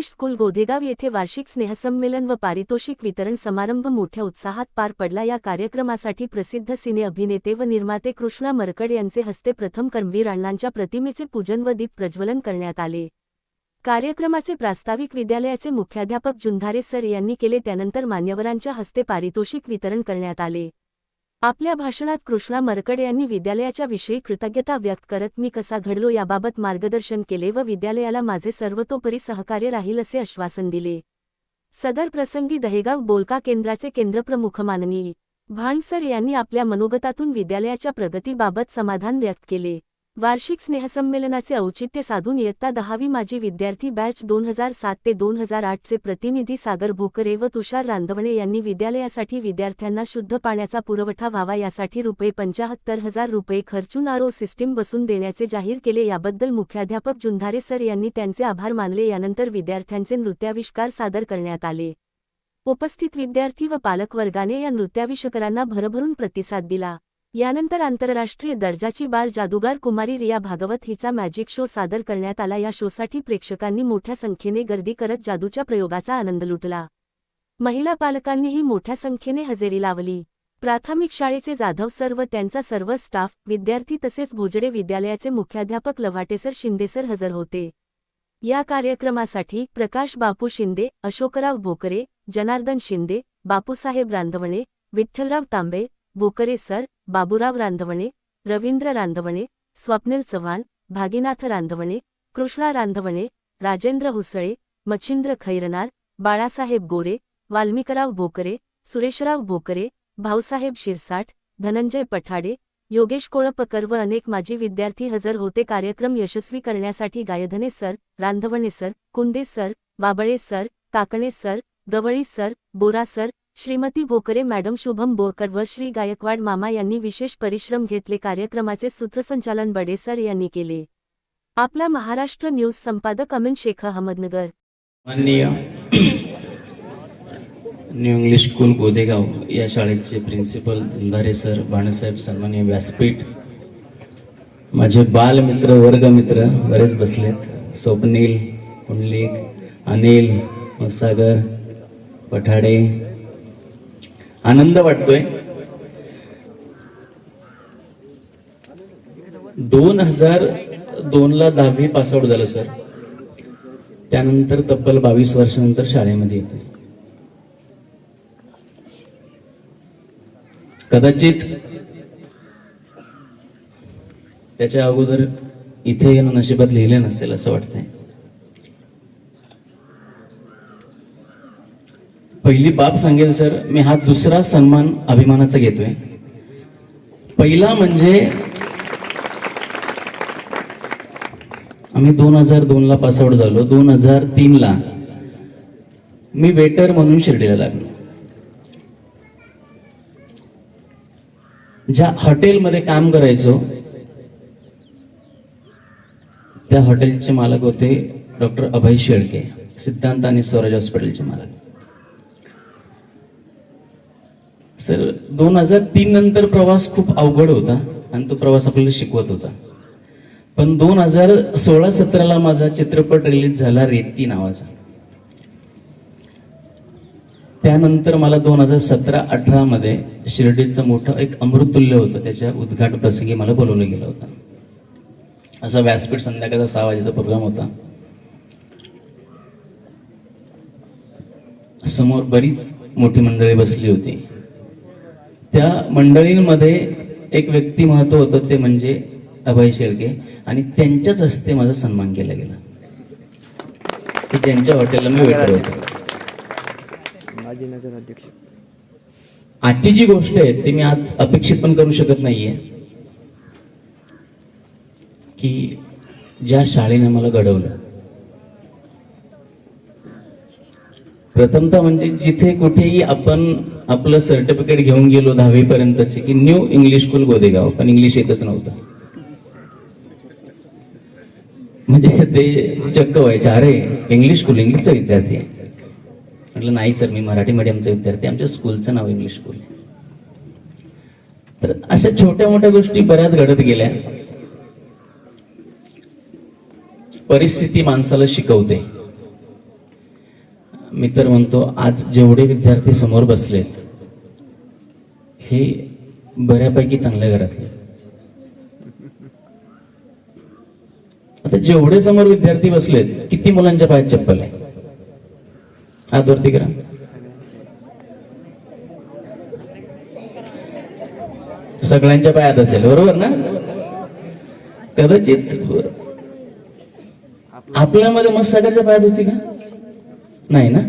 English school गोदेगाव येथे वार्षिक स्नेहसंमेलन व पारितोषिक वितरण समारंभ मोठ्या उत्साहात पार पडला. या कार्यक्रमासाठी प्रसिद्ध सिने अभिनेते व निर्माते कृष्णा मरकड यांचे हस्ते प्रथम कर्मवीर अण्णांच्या प्रतिमेचे पूजन व दीप प्रज्वलन करण्यात आले. कार्यक्रमाचे प्रास्ताविक विद्यालयाचे मुख्याध्यापक जुंधारे सर यांनी केले. त्यानंतर मान्यवरांच्या हस्ते पारितोषिक वितरण करण्यात आले. आपल्या भाषणात कृष्णा मरकडे यांनी विद्यालयाच्या विषयी कृतज्ञता व्यक्त करत मी कसा घडलो याबाबत मार्गदर्शन केले व विद्यालयाला माझे सर्वतोपरी सहकार्य राहील असे आश्वासन दिले. सदर प्रसंगी दहेगाव बोलका केंद्राचे केंद्रप्रमुख माननीय भांडसर यांनी आपल्या मनोगतातून विद्यालयाच्या प्रगतीबाबत समाधान व्यक्त केले. वार्षिक स्नेहसंमेलनाचे औचित्य साधून इयत्ता दहावी माजी विद्यार्थी बॅच दोन हजार सात ते दोन हजार आठचे प्रतिनिधी सागर भोकरे व तुषार रांधवणे यांनी विद्यालयासाठी विद्यार्थ्यांना शुद्ध पाण्याचा पुरवठा व्हावा यासाठी रुपये पंचाहत्तर हजार रुपये खर्चून आरो सिस्टीम बसून देण्याचे जाहीर केले याबद्दल मुख्याध्यापक जुंधारे सर यांनी त्यांचे आभार मानले. यानंतर विद्यार्थ्यांचे नृत्याविष्कार सादर करण्यात आले. उपस्थित विद्यार्थी व पालकवर्गाने या नृत्याविष्करांना भरभरून प्रतिसाद दिला. यानंतर आंतरराष्ट्रीय दर्जाची बाल जादूगार कुमारी रिया भागवत हिचा मॅजिक शो सादर करण्यात आला. या शोसाठी प्रेक्षकांनी मोठ्या संख्येने गर्दी करत जादूच्या प्रयोगाचा आनंद लुटला. महिला पालकांनीही मोठ्या संख्येने हजेरी लावली. प्राथमिक शाळेचे जाधव सर व त्यांचा सर्व स्टाफ विद्यार्थी तसेच भोजडे विद्यालयाचे मुख्याध्यापक लवाटेसर शिंदेसर हजर होते. या कार्यक्रमासाठी प्रकाश बापू शिंदे अशोकराव भोकरे जनार्दन शिंदे बापूसाहेब रांधवणे विठ्ठलराव तांबे भोकरे सर बाबुराव रांधवणे रवींद्र रांधवणे स्वप्नील चव्हाण भागीनाथ रांधवणे कृष्णा रांधवणे राजेंद्र हुसळे मच्छिंद्र खैरनार बाळासाहेब गोरे वाल्मिकराव भोकरे सुरेशराव भोकरे भाऊसाहेब शिरसाठ धनंजय पठाडे योगेश कोळपकर व अनेक माजी विद्यार्थी हजर होते. कार्यक्रम यशस्वी करण्यासाठी Gaydhane sir Randhavane sir Kunde sir Wabale sir Kakane sir Gawali sir Bora sir Shrimati Bhokare madam Shubham Borkar व श्री गायकवाड मामा यांनी विशेष परिश्रम घेतले कार्यक्रमाचे सूत्रसंचालन बडेसर यांनी केले. आपला महाराष्ट्र न्यूज संपादक अमिन शेख अहमदनगर. माननीय न्यू इंग्लिश स्कूल गोदेगाव या शाळेचे प्रिन्सिपल धंधारे सर बाणसाहेब सन्मान्य व्यासपीठ. माझे बालमित्र वर्गमित्र बरेच बसलेत. स्वप्नील पुंडलिक अनिल सागर पठाडे आनंद वाटतोय. दोन हजार दोन ला दहावी पासआउट झालं सर त्यानंतर तब्बल बावीस वर्षानंतर शाळेमध्ये येतोय. कदाचित त्याच्या अगोदर इथे येणं नशिबात लिहिले नसेल असं वाटतंय. पहिली बाब सांगेल सर. मी हा दुसरा सन्मान अभिमानाचा घेतोय. पहिला म्हणजे आम्ही दोन हजार दोन ला पासआउट झालो. दोन हजार तीन ला मी वेटर म्हणून शिर्डीला लागलो. ज्या हॉटेलमध्ये काम करायचो त्या हॉटेलचे मालक होते डॉक्टर अभय शेळके सिद्धांत आणि स्वराज हॉस्पिटलचे मालक. सर दोन हजार तीन नंतर प्रवास खूप अवघड होता आणि तो प्रवास आपल्याला शिकवत होता. पण दोन हजार सोळा सतराला माझा चित्रपट रिलीज झाला रेती नावाचा. त्यानंतर मला दोन हजार सतरा अठरा मध्ये शिर्डीचं मोठं एक अमृतुल्य होतं त्याच्या उद्घाट प्रसंगी मला बोलवलं गेलं होतं. असा व्यासपीठ संध्याकाळचा सहा वाजेचा प्रोग्राम होता. समोर बरीच मोठी मंडळी बसली होती. त्या मंडळींमध्ये एक व्यक्तिमत्व होतं ते म्हणजे अभय शेळके. आणि त्यांच्याच हस्ते माझा सन्मान केला गेला. की त्यांच्या हॉटेलला मी वेटर होतो. आजची जी गोष्ट आहे ती मी आज अपेक्षित पण करू शकत नाहीये. की ज्या शाळेने मला घडवलं. प्रथमतः म्हणजे जिथे कुठेही आपण आपलं सर्टिफिकेट घेऊन गेलो दहावी पर्यंतचे की न्यू इंग्लिश स्कूल गोदेगाव पण इंग्लिश येतच नव्हतं. म्हणजे ते चक्क व्हायचे अरे इंग्लिश स्कूल इंग्लिशचा विद्यार्थी आहे. म्हटलं नाही सर मी मराठी मीडियमचा विद्यार्थी आमच्या स्कूलचं नाव इंग्लिश स्कूल आहे. तर अशा छोट्या मोठ्या गोष्टी बऱ्याच घडत गेल्या. परिस्थिती माणसाला शिकवते. मी तर म्हणतो आज जेवढे विद्यार्थी समोर बसलेत हे बऱ्यापैकी चांगल्या घरातले आता जेवढे समोर विद्यार्थी बसलेत किती मुलांच्या पायात चप्पल आहे? हात वरती करा. सगळ्यांच्या पायात असेल बरोबर ना? कदाचित. आपल्यामध्ये मस्ताकरच्या पायात होती का? नाही ना?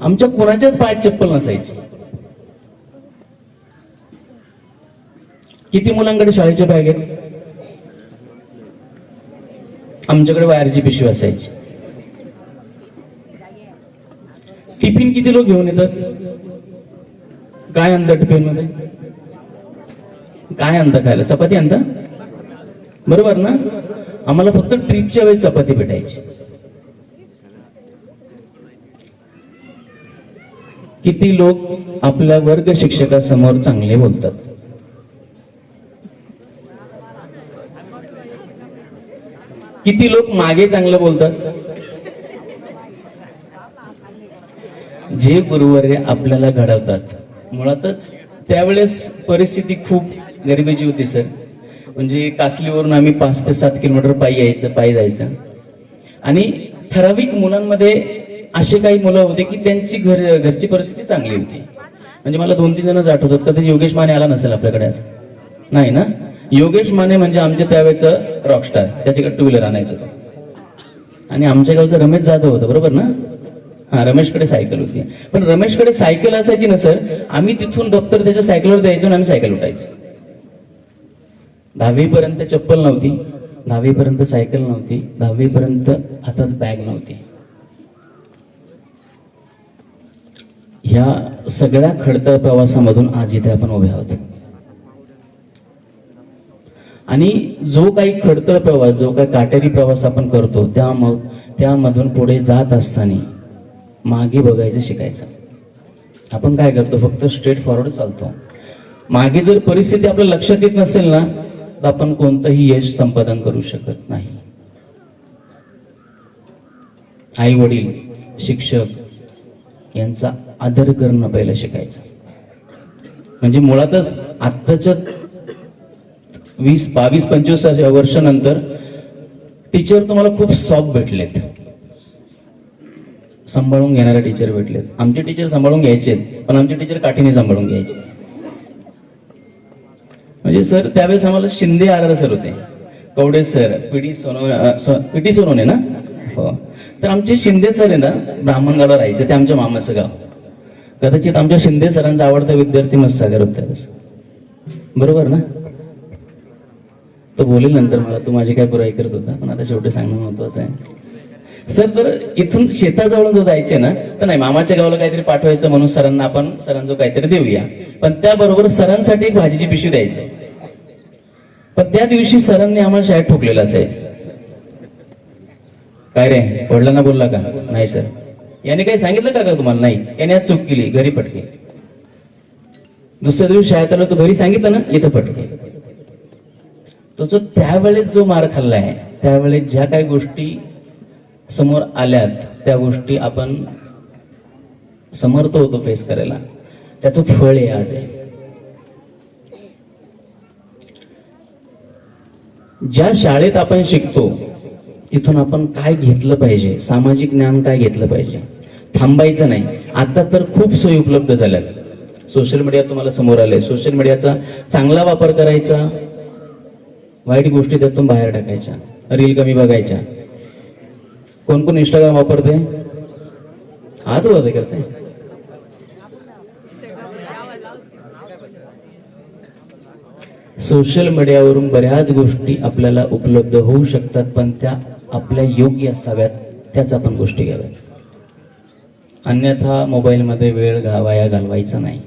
आमच्या कोणाच्याच पायात चप्पल नसायची. किती मुलांकडे शाळेचे बॅग आहेत? आमच्याकडे वायरची पिशवी असायची. टिफिन किती लोक घेऊन येतात? काय आणतात टिफिनमध्ये काय आणता खायला? चपाती आणता बरोबर ना? आम्हाला फक्त ट्रिपच्या वेळेस चपाती भेटायची. किती लोक आपल्या वर्ग शिक्षकासमोर चांगले बोलतात. किती लोक मागे चांगलं बोलतात? जे गुरुवर्य आपल्याला घडवतात मुळातच त्यावेळेस परिस्थिती खूप गरिबीची होती सर. म्हणजे कासलीवरून आम्ही पाच ते सात किलोमीटर पायी यायचं पायी जायचं. आणि ठराविक मुलांमध्ये असे काही मुलं होते की त्यांची घर घरची परिस्थिती चांगली होती. म्हणजे मला दोन तीन जणच आठवतात कधी योगेश माने आला नसेल आपल्याकडे आज. नाही ना? योगेश माने म्हणजे आमच्या त्यावेळेचं रॉकस्टार त्याच्याकडे टू व्हीलर आणायचं होतं आणि आमच्या गावचं रमेश जाधव होतं बरोबर ना? हा रमेशकडे सायकल होती. पण रमेशकडे सायकल असायची ना सर आम्ही तिथून दप्तर त्याच्या सायकलवर द्यायचो आणि आम्ही सायकल उठायचो. दहावीपर्यंत चप्पल नव्हती दहावीपर्यंत सायकल नव्हती दहावीपर्यंत हातात बॅग नव्हती. ह्या सगळ्या खडतर प्रवासामधून आज इथे आपण उभे आहोत. आणि जो काही खडतर प्रवास जो काही काटेरी प्रवास आपण करतो त्या त्यामधून पुढे जात असताना मागे बघायचं शिकायचं. आपण काय करतो? फक्त स्ट्रेट फॉरवर्ड चालतो. मागे जर परिस्थिती आपल्या लक्षात येत नसेल ना तर आपण कोणतंही यश संपादन करू शकत नाही. आई वडील शिक्षक यांचा आदर करणं पहिलं शिकायचं. म्हणजे मुळातच आत्ताच्या वीस बावीस पंचवीस वर्षानंतर टीचर तुम्हाला खूप सॉफ्ट भेटलेत. सांभाळून घेणारे टीचर भेटलेत. आमचे टीचर सांभाळून घ्यायचे पण आमचे टीचर काठीने सांभाळून घ्यायचे म्हणजे सर त्यावेळेस आम्हाला शिंदे आर आर सर होते. कवडे सर पीडी सोनो पिटी सोनवणे ना? हो. तर आमचे शिंदे सर आहे ना ब्राह्मणगावला राहायचे ते आमच्या मामाचं गाव. कदाचित आमच्या शिंदे सरांचा आवडता विद्यार्थी मस्सागर होता बरोबर ना? तो बोलेल नंतर मला तू माझी काय बुराई करत होता? पण आता शेवटी सांगणं महत्वाचं आहे. सर तर इथून शेताजवळ जो जायचे ना तर नाही मामाच्या गावाला काहीतरी पाठवायचं म्हणून सरांना आपण सरांचं काहीतरी देऊया. पण त्याबरोबर सरांसाठी एक भाजीची पिशवी द्यायची पण त्या दिवशी सरांनी आम्हाला शाळेत ठोकलेलं असायचं. काय रे वडिलांना बोलला का? नाही सर. याने काही सांगितलं का का तुम्हाला? नाही. याने आज चूक केली घरी पटके. दुसऱ्या दिवशी शाळेत आलो तो घरी सांगितलं ना इथं पटके. तो जो त्यावेळेस जो मार खाल्लाय त्यावेळेस ज्या काही गोष्टी समोर आल्यात त्या गोष्टी आपण समर्थ होतो फेस करायला. त्याचं फळ आहे आज आहे. ज्या शाळेत आपण शिकतो तिथून आपण काय घेतलं पाहिजे? सामाजिक ज्ञान काय घेतलं पाहिजे? थांबायचं नाही. आता तर खूप सोयी उपलब्ध झाल्यात. सोशल मीडिया तुम्हाला समोर आलंय. सोशल मीडियाचा चांगला वापर करायचा. वाईट गोष्टी त्यातून बाहेर टाकायच्या. रील कमी बघायच्या. कोण कोण इंस्टाग्राम वापरते आज वरती करते सोशल मीडियावरून बऱ्याच गोष्टी आपल्याला उपलब्ध होऊ शकतात पण त्या आपल्या योग्य असाव्यात त्याच आपण गोष्टी घ्याव्यात. अन्यथा मोबाईलमध्ये वेळ घावाया घालवायचा नाही.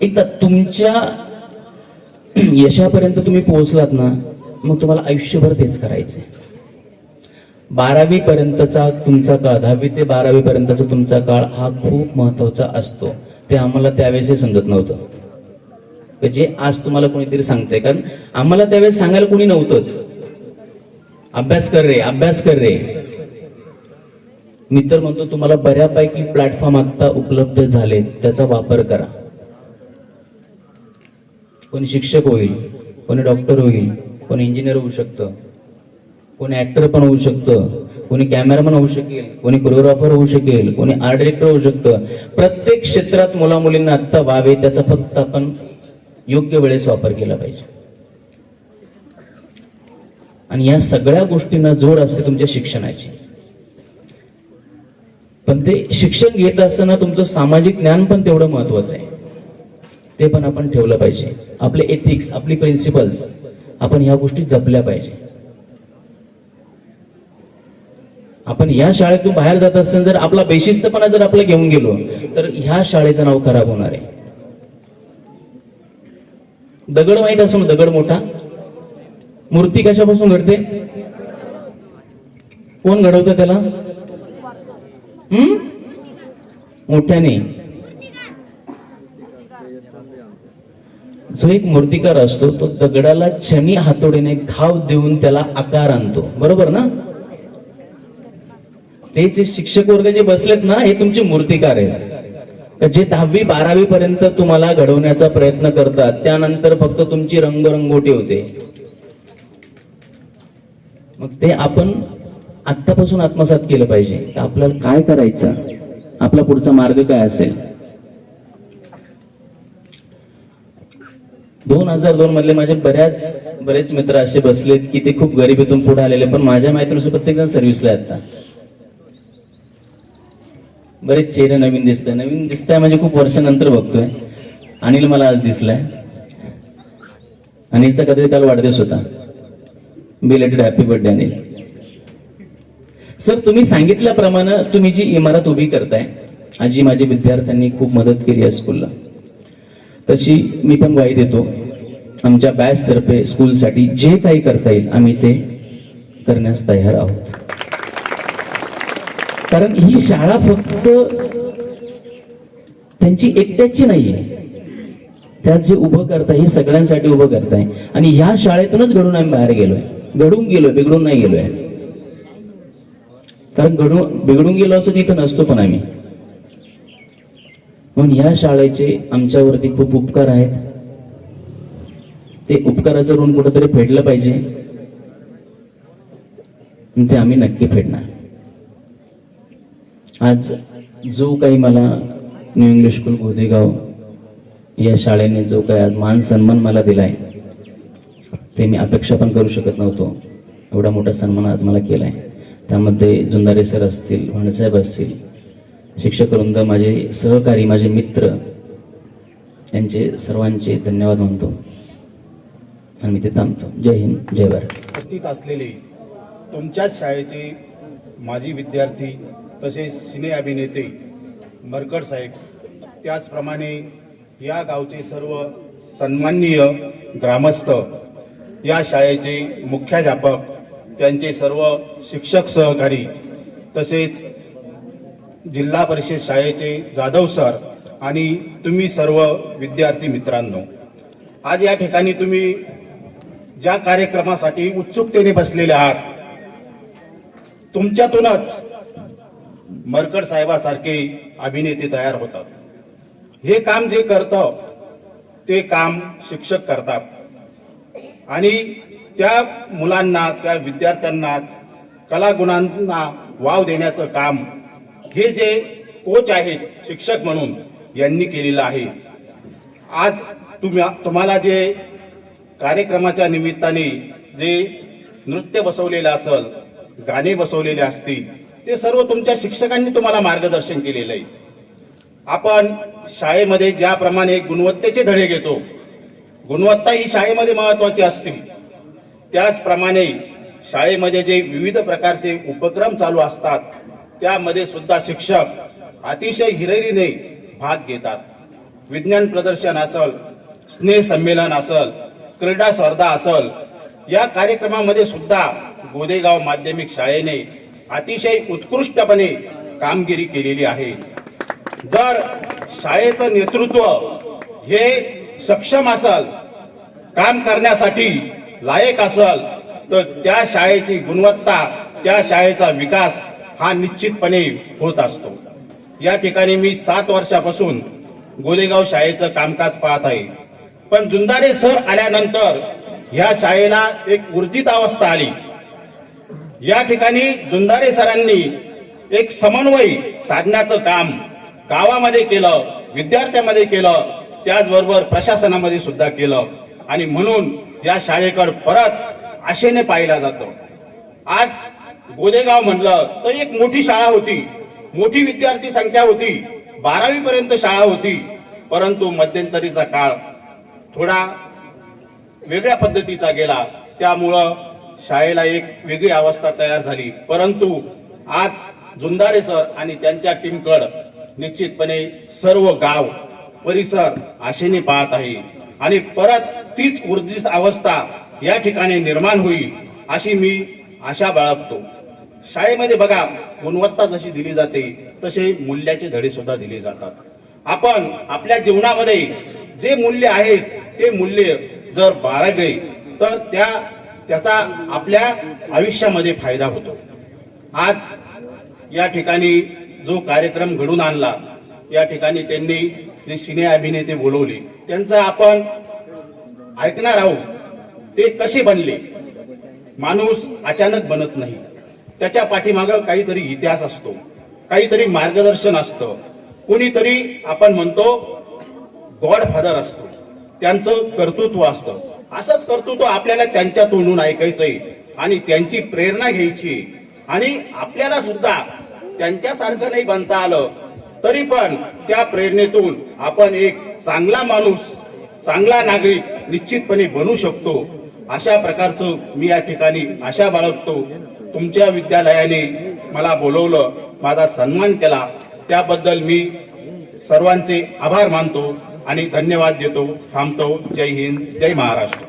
एकदा तुमच्या यशापर्यंत तुम्ही पोहोचलात ना मग तुम्हाला आयुष्यभर तेच करायचे बारावी पर्यंतचा तुमचा काळ दहावी ते बारावी पर्यंतचा तुमचा काळ हा खूप महत्त्वाचा असतो. ते आम्हाला त्यावेळेसही समजत नव्हतं. जे आज तुम्हाला कोणीतरी सांगते कारण आम्हाला त्यावेळेस सांगायला कोणी नव्हतंच. अभ्यास कर रे अभ्यास कर रे. मी तर म्हणतो तुम्हाला बऱ्यापैकी प्लॅटफॉर्म आता उपलब्ध झालेत त्याचा वापर करा. कोणी शिक्षक होईल कोणी डॉक्टर होईल कोणी इंजिनियर होऊ शकतं कोणी ऍक्टर पण होऊ शकतं कोणी कॅमेरामन होऊ शकेल कोणी कोरिओग्राफर होऊ शकेल कोणी आर्ट डिरेक्टर होऊ शकतं. प्रत्येक क्षेत्रात मुला मुलींना आत्ता व्हावे त्याचा फक्त आपण योग्य वेळेस वापर केला पाहिजे. आणि या सगळ्या गोष्टींना जोड असते तुमच्या शिक्षणाची. पण ते शिक्षण घेत असताना तुमचं सामाजिक ज्ञान पण तेवढं महत्वाचं आहे. ते पण आपण ठेवलं पाहिजे. आपले एथिक्स आपली प्रिन्सिपल्स आपण ह्या गोष्टी जपल्या पाहिजे. आपण या शाळेतून बाहेर जात असताना जर आपला बेशिस्तपणा जर आपला घेऊन गेलो तर ह्या शाळेचं नाव खराब होणार आहे. दगड माहीत असो दगड मोठा? मूर्ती कशापासून घडते? कोण घडवतं त्याला? हम्म? मोठ्याने. जो एक मूर्तिकार असतो तो दगडाला छनी हातोडीने घाव देऊन त्याला आकार आणतो. बरोबर ना? ते जे शिक्षक वर्ग जे बसलेत ना हे तुमचे मूर्तिकार आहेत. जे दहावी बारावी पर्यंत तुम्हाला घडवण्याचा प्रयत्न करतात त्यानंतर फक्त तुमची रंगरंगोटी होते. मग ते आपण आत्तापासून आत्मसात केलं पाहिजे. तर आपल्याला काय करायचं? आपला पुढचा मार्ग काय असेल? दोन हजार दोन मधले माझे बऱ्याच बरेच मित्र असे बसलेत की ते खूप गरिबीतून पुढे आलेले पण माझ्या माहितीनुसार प्रत्येक जण सर्व्हिसला आता. बरेच चेहरे नवीन दिसतंय नवीन दिसताय म्हणजे खूप वर्षानंतर बघतोय. अनिल मला आज दिसलाय. अनिलचा कधी काल वाढदिवस होता. Belated happy birthday Anil. Sir तुम्ही सांगितल्याप्रमाणे तुम्ही जी इमारत उभी करताय आजी माझ्या विद्यार्थ्यांनी खूप मदत केली आहे स्कूलला तशी मी पण वाई देतो. आमच्या बॅचतर्फे स्कूलसाठी जे काही करता येईल आम्ही ते करण्यास तयार आहोत. कारण ही शाळा फक्त त्यांची एकट्याची नाहीये. त्यात जे उभं करताय हे सगळ्यांसाठी उभं करताय. आणि ह्या शाळेतूनच घडून आम्ही बाहेर गेलोय. घडून गेलोय बिघडून नाही गेलोय. कारण घडून बिघडून गेलो असं तिथं नसतो पण आम्ही. म्हणून ह्या शाळेचे आमच्यावरती खूप उपकार आहेत. ते उपकाराचं ऋण कुठंतरी फेडलं पाहिजे. ते आम्ही नक्की फेडणार. आज जो काही मला न्यू इंग्लिश स्कूल गोदेगाव या शाळेने जो काही आज मान सन्मान मला दिलाय ते मी अपेक्षा पण करू शकत नव्हतो. एवढा मोठा सन्मान आज मला केलाय. त्यामध्ये जुंदारे सर असतील भाणसाहेब असतील शिक्षक वृंद माझे सहकारी माझे मित्र यांचे सर्वांचे धन्यवाद मानतो आणि मी ते थांबतो. जय हिंद जय भारत. उपस्थित असलेले तुमच्याच शाळेचे माजी विद्यार्थी तसेच सिने अभिनेते मरकड साहेब त्याचप्रमाणे या गावचे सर्व सन्माननीय ग्रामस्थ या शाळेचे मुख्याध्यापक त्यांचे सर्व शिक्षक सहकारी तसेच जिल्हा परिषद शाळेचे जाधव सर आणि तुम्ही सर्व विद्यार्थी मित्रांनो आज या ठिकाणी तुम्ही ज्या कार्यक्रमासाठी उत्सुकतेने बसलेले आहात तुमच्यातूनच मरकड साहेबासारखे अभिनेते तयार होतात. हे काम जे करतं ते काम शिक्षक करतात. आणि त्या मुलांना त्या विद्यार्थ्यांना कलागुणांना वाव देण्याचं काम हे जे कोच आहेत शिक्षक म्हणून यांनी केलेलं आहे. आज तुम्हा तुम्हाला जे कार्यक्रमाच्या निमित्ताने जे नृत्य बसवलेलं असल गाणे बसवलेले असतील ते सर्व तुमच्या शिक्षकांनी तुम्हाला मार्गदर्शन केलेलं आहे. आपण शाळेमध्ये ज्याप्रमाणे गुणवत्तेचे धडे घेतो गुणवत्ता ही शाळेमध्ये महत्वाची असते. त्याचप्रमाणे शाळेमध्ये जे विविध प्रकारचे उपक्रम चालू असतात त्यामध्ये सुद्धा शिक्षक अतिशय हिरिरीने भाग घेतात. विज्ञान प्रदर्शन असल स्नेह संमेलन असल क्रीडा स्पर्धा असल या कार्यक्रमामध्ये सुद्धा गोदेगाव माध्यमिक शाळेने अतिशय उत्कृष्टपणे कामगिरी केलेली आहे. जर शाळेचं नेतृत्व हे सक्षम असल काम करण्यासाठी लायक असल तर त्या शाळेची गुणवत्ता त्या शाळेचा विकास हा निश्चितपणे होत असतो. या ठिकाणी मी सात वर्षापासून गोलेगाव शाळेचं कामकाज पाहत आहे. पण जुंदारे सर आल्यानंतर ह्या शाळेला एक ऊर्जित अवस्था आली. या ठिकाणी जुंदारे सरांनी एक समन्वय साधण्याचं काम गावामध्ये केलं विद्यार्थ्यामध्ये केलं त्याचबरोबर प्रशासनामध्ये सुद्धा केलं. आणि म्हणून या शाळेकडे परत आशेने पाहिला जातो. आज गोदेगाव म्हणलं तर एक मोठी शाळा होती. मोठी विद्यार्थी संख्या होती. बारावी पर्यंत शाळा होती. परंतु मध्यंतरीचा काळ थोडा वेगळ्या पद्धतीचा गेला. त्यामुळं शाळेला एक वेगळी अवस्था तयार झाली. परंतु आज जुंदारे सर आणि त्यांच्या टीमकड निश्चितपणे सर्व गाव परिसर आशेने पाहत आहे. आणि परत तीच ऊर्जित अवस्था या ठिकाणी निर्माण होईल अशी मी आशा बाळगतो. शाळेमध्ये बघा गुणवत्ता जशी दिली जाते तसे मूल्याचे धडे सुद्धा दिले जातात. आपण आपल्या जीवनामध्ये जे मूल्य आहेत ते मूल्य जर बाळगले तर त्या त्याचा आपल्या आयुष्यामध्ये फायदा होतो. आज या ठिकाणी जो कार्यक्रम घडून आणला या ठिकाणी त्यांनी जे सिने अभिनेते बोलवले त्यांचं आपण ऐकणार आहोत ते कसे बनले? माणूस अचानक बनत नाही. त्याच्या पाठीमागं काहीतरी इतिहास असतो काहीतरी मार्गदर्शन असतं. कुणीतरी आपण म्हणतो गॉड फादर असतो. त्यांचं कर्तृत्व असतं. असंच कर्तृत्व आपल्याला त्यांच्या तोंडून ऐकायचंय आणि त्यांची प्रेरणा घ्यायची. आणि आपल्याला सुद्धा त्यांच्यासारखं नाही बनता आलं तरी पण त्या प्रेरणेतून आपण एक चांगला माणूस चांगला नागरिक निश्चितपणे बनू शकतो. अशा प्रकारचं मी या ठिकाणी आशा बाळगतो. तुमच्या विद्यालयाने मला बोलवलं माझा सन्मान केला. त्याबद्दल मी सर्वांचे आभार मानतो. आणि धन्यवाद देतो थांबतो. जय हिंद जय महाराष्ट्र.